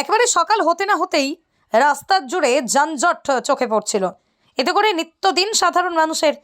একেবারে সকাল হতে না হতেই রাস্তার জুড়ে যানজট চোখে পড়ছিল। এতে করে নিত্যদিন সাধারণ মানুষের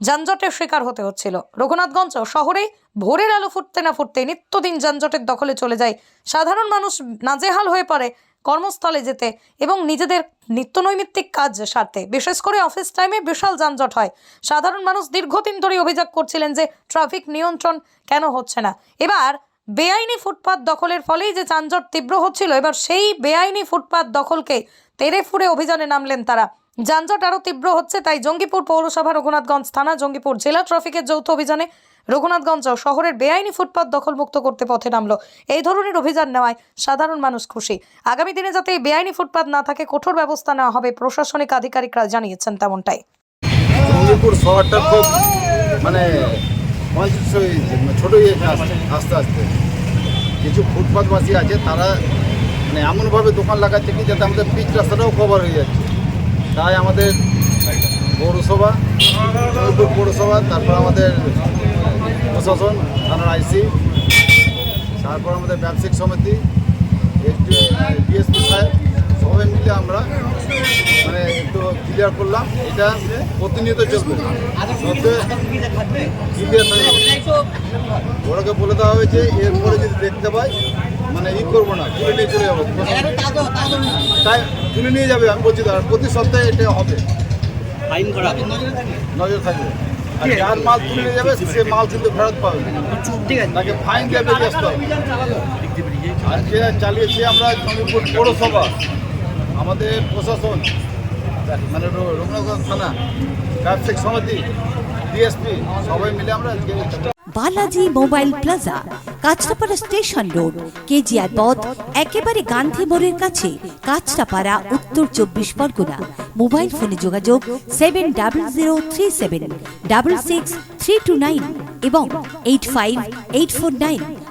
যানজটের শিকার হতে হচ্ছিল। রঘুনাথগঞ্জ শহরে ভোরের আলো ফুটতে না ফুটতে নিত্যদিন যানজটের দখলে চলে যায়। সাধারণ মানুষ নাজেহাল হয়ে পড়ে কর্মস্থলে যেতে এবং নিজেদের নিত্যনৈমিত্তিক কাজ সারতে। বিশেষ করে অফিস টাইমে বিশাল যানজট হয়। সাধারণ মানুষ দীর্ঘদিন ধরে অভিযোগ করছিলেন যে ট্রাফিক নিয়ন্ত্রণ কেন হচ্ছে না। এবার বেআইনি ফুটপাত দখলের ফলেই যে যানজট তীব্র হচ্ছিল, এবার সেই বেআইনি ফুটপাত দখলকে তেরে ফুরে অভিযানে নামলেন তারা। যানজট আরও তীব্র হচ্ছে, তাই জঙ্গিপুর পৌরসভা, রঘুনাথগঞ্জ থানা, জঙ্গিপুর জেলা ট্রাফিকের যৌথ অভিযানে রঘুনাথগঞ্জ শহরের বেআইনি ফুটপাত দখলমুক্ত করতে পথে নামলো। এই ধরনের অভিযান নেওয়ায় সাধারণ মানুষ খুশি। আগামী দিনে যাতে এই বেআইনি ফুটপাত না থাকে, কঠোর ব্যবস্থা নেওয়া হবে, প্রশাসনিক আধিকারিকরা জানিয়েছেন তেমনটাই। জঙ্গিপুর শহরটা খুব মানে পঁয়ত্রিশ ছোটো হয়ে আসছে, আস্তে আস্তে। কিছু ফুটপাথবাসী আছে, তারা মানে এমনভাবে দোকান লাগাচ্ছে কি যাতে আমাদের পিচ রাস্তাটাও কভার হয়ে যাচ্ছে। তাই আমাদের পৌরসভা পৌরসভা, তারপর আমাদের প্রশাসন, থানার আইসি, তারপর আমাদের ব্যবসায়িক সমিতি ডিএসপি সাহেব সবাই মিলে আমরা মানে একটু ক্লিয়ার করলাম এটা প্রতিনিয়ত চলবে। ওরাকে বলে দেওয়া হয়েছে এরপরে যদি দেখতে পাই মানে ই করব না তুলে নিয়ে চলে যাব। তাই তুলে নিয়ে যাবে আমি বলছি আর প্রতি সপ্তাহে এটা হবে। ফাইন করা নজর থাকবে। আর যার মাল তুলে নিয়ে যাবে সে মাল কিন্তু ফেরত পাবে। তাকে ফাইন দিয়ে বেরিয়ে আসতে হবে। যে চালিয়েছি আমরা জঙ্গিপুর পৌরসভা, আমাদের প্রশাসন মানে রঘুনাথগঞ্জ থানা ব্যবসায়িক সমিতি, ডিএসপি, সবাই মিলে আমরা আজকে Balaji mobile plaza, Kanchrapara station road KGR পথ, একেবারে গান্ধী মোড়ের কাছে, কাঁচরাপাড়া, উত্তর চব্বিশ পরগনা। মোবাইল ফোনে যোগাযোগ seven double zero three seven, double six three two nine এবং eight five eight four nine.